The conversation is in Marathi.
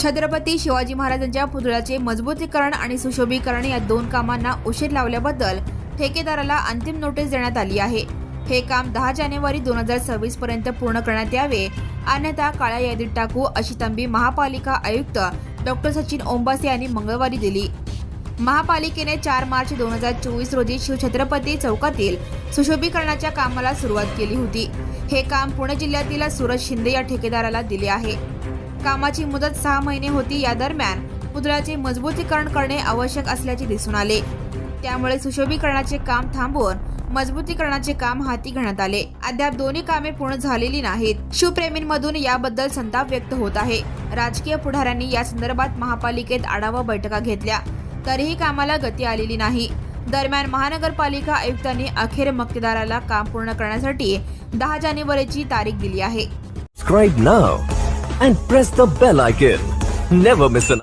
छत्रपती शिवाजी महाराजांच्या पुतळ्याचे मजबूतीकरण आणि सुशोभीकरण या दोन कामांना उशीर लावल्याबद्दल ठेकेदाराला अंतिम नोटीस देण्यात आली आहे. हे काम दहा जानेवारी दोन हजार सव्वीस पर्यंत पूर्ण करण्यात यावे अन्यथा काळ्या यादीत टाकू अशी तंबी महापालिका आयुक्त डॉक्टर सचिन ओंबासे यांनी मंगळवारी दिली. महापालिकेने चार मार्च दोन हजार चोवीस रोजी शिवछत्रपती चौकातील सुशोभीकरणाच्या कामाला सुरुवात केली होती. हे काम पुणे जिल्ह्यातील सूरज शिंदे या ठेकेदाराला दिले आहे. कामाची मुदत सहा महिने होती. या दरम्यान पुतळ्याचे मजबूतीकरण करणे आवश्यक असल्याचे दिसून आले. त्यामुळे सुशोभीकरणाचे काम थांबवून मजबूतीकरणाचे काम हाती घेण्यात आले. अद्याप दोन्ही कामे पूर्ण झालेली नाहीत. शिवप्रेमींमधून याबद्दल संताप व्यक्त होत आहे. राजकीय पुढाऱ्यांनी या संदर्भात महापालिकेत आढावा बैठका घेतल्या. तरीही कामाला गती आलेली नाही. दरम्यान महानगरपालिका आयुक्तांनी अखेर मक्तेदाराला काम पूर्ण करण्यासाठी दहा जानेवारीची तारीख दिली आहे.